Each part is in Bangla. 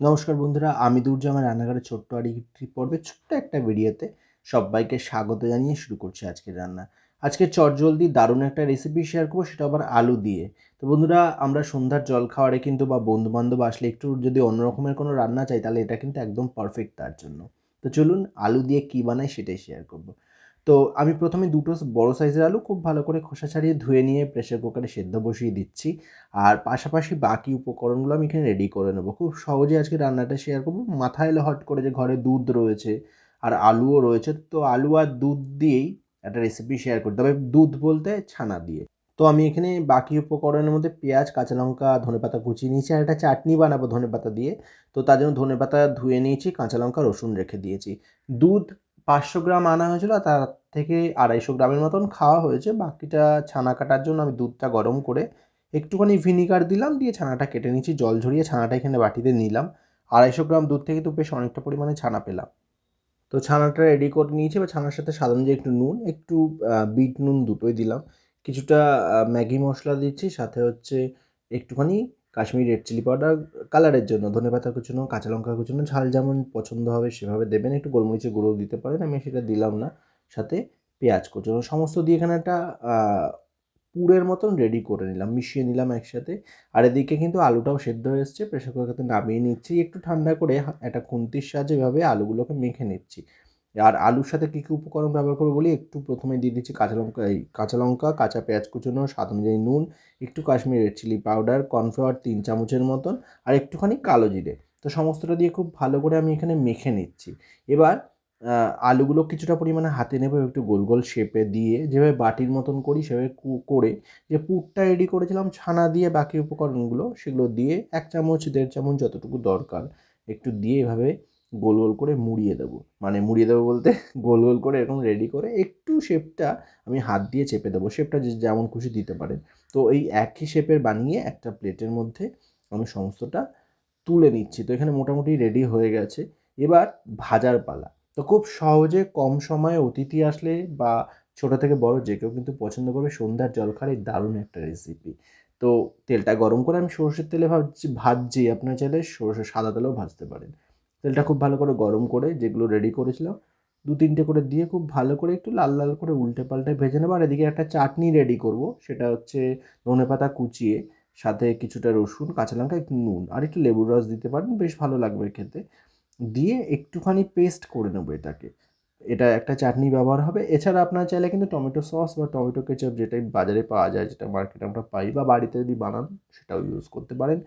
নমস্কার বন্ধুরা, আমি দুর্জামান রান্নাঘরের ছোট্ট আরেকটি পর্বে ছোট্ট একটা ভিডিওতে সবাইকে স্বাগত জানিয়ে শুরু করছি আজকের রান্না। আজকে চটজলদি দারুণ একটা রেসিপি শেয়ার করব, সেটা আবার আলু দিয়ে। তো বন্ধুরা, আমরা সন্ধ্যার জল খাওয়ারে কিন্তু বা বন্ধু বান্ধব আসলে একটু যদি অন্য রকমের কোনো রান্না চাই, তাহলে এটা কিন্তু একদম পারফেক্ট তার জন্য। তো চলুন আলু দিয়ে কী বানাই সেটাই শেয়ার করব। তো আমি প্রথমে দুটো বড় সাইজের আলু খুব ভালো করে খোসা ছাড়িয়ে ধুয়ে নিয়ে প্রেশার কুকারে সেদ্ধ বসিয়ে দিচ্ছি। আর পাশাপাশি বাকি উপকরণগুলো আমি এখানে রেডি করে নেব। খুব সহজে আজকে রান্নাটা শেয়ার করব। মাথায় এলো হট করে যে ঘরে দুধ রয়েছে আর আলুও রয়েছে, তো আলু আর দুধ দিয়েই একটা রেসিপি শেয়ার করি। তবে দুধ বলতে ছানা দিয়ে। তো আমি এখানে বাকি উপকরণের মধ্যে পেঁয়াজ, কাঁচা লঙ্কা ধনেপাতা কুচিয়ে নিয়েছি আর একটা চাটনি বানাবো ধনেপাতা দিয়ে। তো তার জন্য ধনেপাতা ধুয়ে নিয়েছি, কাঁচা লঙ্কা, রসুন রেখে দিয়েছি। দুধ পাঁচশো গ্রাম আনা হয়েছিল তার থেকে আড়াইশো গ্রামের মতন খাওয়া হয়েছে। বাকিটা ছানা কাটার জন্য আমি দুধটা গরম করে একটুখানি ভিনিগার দিলাম, দিয়ে ছানাটা কেটে নিচ্ছি জল ঝরিয়ে ছানাটা এখানে বাটিতে নিলাম। আড়াইশো গ্রাম দুধ থেকে তো বেশ অনেকটা পরিমাণে ছানা পেলাম। তো ছানাটা রেডি করে নিয়েছি বা ছানার সাথে সাধারণ যে একটু নুন, একটু বিট নুন দুটোই দিলাম। কিছুটা ম্যাগি মশলা দিচ্ছি, সাথে হচ্ছে একটুখানি কাশ্মীরি রেড চিলি পাউডার কালারের জন্য, ধনে পাতা কুচুনো কাঁচা লঙ্কা কুচুনো ঝাল যেমন পছন্দ হবে সেভাবে দেবেন, একটু গোলমরিচের গুঁড়ো দিতে পারেন, আমি সেটা দিলাম না, সাথে পেঁয়াজ কুচুনো সমস্ত দিয়ে এখানে একটা পুরের মতন রেডি করে নিলাম, মিশিয়ে নিলাম একসাথে, আর এদিকে কিন্তু আলুটাও সেদ্ধ হয়ে এসছে, প্রেশার কুকারতে নামিয়ে নিচ্ছি, একটু ঠান্ডা করে একটা খুন্তির সাহায্যে এভাবে আলুগুলোকে মেখে নিচ্ছি। আর আলুর সাথে কী কী উপকরণ ব্যবহার করব বলি? একটু প্রথমে দিয়ে দিচ্ছি কাঁচা লঙ্কা, এই কাঁচা লঙ্কা, কাঁচা পেঁয়াজ কুচোনো, স্বাদ অনুযায়ী নুন, একটু Kashmiri red chilli powder cornflour তিন চামচের মতন, আর একটুখানি কালো জিরে। তো সমস্তটা দিয়ে খুব ভালো করে আমি এখানে মেখে নিচ্ছি। এবার আলুগুলো কিছুটা পরিমাণে হাতে নেব, একটু গোল গোল শেপে দিয়ে, যেভাবে বাটির মতন করি, সেভাবে করে যে পুরটা রেডি করেছিলাম, ছানা দিয়ে বাকি উপকরণগুলো, সেগুলো দিয়ে এক চামচ, দেড় চামচ যতটুকু দরকার, একটু দিয়ে এভাবে গোল গোল করে মুড়িয়ে দেবো। মানে মুড়িয়ে দেবো বলতে গোল গোল করে এরকম রেডি করে একটু শেপটা আমি হাত দিয়ে চেপে দেবো। শেপটা যেমন খুশি দিতে পারেন। তো এই একই শেপের বানিয়ে একটা প্লেটের মধ্যে আমি সমস্তটা তুলে নিচ্ছি। তো এখানে মোটামুটি রেডি হয়ে গেছে। এবার ভাজার পালা। তো খুব সহজে কম সময়ে অতিথি আসলে বা ছোটো থেকে বড় যে কেউ কিন্তু পছন্দ করবে সন্ধ্যার জলখার এই দারুণ একটা রেসিপি তো তেলটা গরম করে আমি সরষের তেলে ভাবছি ভাজছি। আপনার চাইলে সরষে সাদা তেলেও ভাজতে পারেন। তেলটা খুব ভালো করে গরম করে যেগুলো রেডি করেছিলাম, দু তিনটে করে দিয়ে খুব ভালো করে একটু লাল লাল করে উল্টে পাল্টে ভেজে নেব। আর এদিকে একটা চাটনি রেডি করব, সেটা হচ্ছে ধনে পাতা কুচিয়ে, সাথে কিছুটা রসুন, কাঁচা লঙ্কা, একটু নুন, আর একটু লেবুর রস দিতে পারেন, বেশ ভালো লাগবে খেতে। দিয়ে একটুখানি পেস্ট করে নেব এটাকে। এটা একটা চাটনি ব্যবহার হবে। এছাড়া আপনার চাইলে কিন্তু টমেটো সস বা টমেটো কেচাপ যেটাই বাজারে পাওয়া যায়, যেটা মার্কেটে আমরা পাই বা বাড়িতে যদি বানান, সেটাও ইউজ করতে পারেন।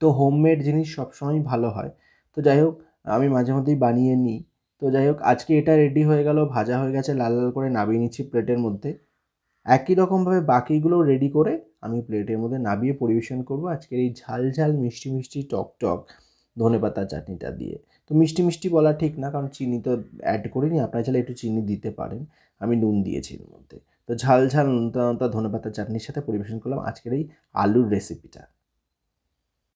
তো হোমমেড জিনিস সবসময়ই ভালো হয়। তো যাই হোক, আমি মাঝে মধ্যেই বানিয়ে নিই। তো যাই হোক, আজকে এটা রেডি হয়ে গেল, ভাজা হয়ে গেছে, লাল লাল করে নামিয়ে নিচ্ছি প্লেটের মধ্যে। একই রকমভাবে বাকিগুলো রেডি করে আমি প্লেটের মধ্যে নামিয়ে পরিবেশন করব আজকের এই ঝাল ঝাল মিষ্টি মিষ্টি টক টক ধনে পাতা চাটনিটা দিয়ে। তো মিষ্টি মিষ্টি বলা ঠিক না, কারণ চিনি তো অ্যাড করিনি, আপনারা চাইলে একটু চিনি দিতে পারেন। আমি নুন দিয়েছি এর মধ্যে। তো ঝাল ঝাল নুনতা ধনে পাতা চাটনির সাথে পরিবেশন করলাম আজকের এই আলুর রেসিপিটা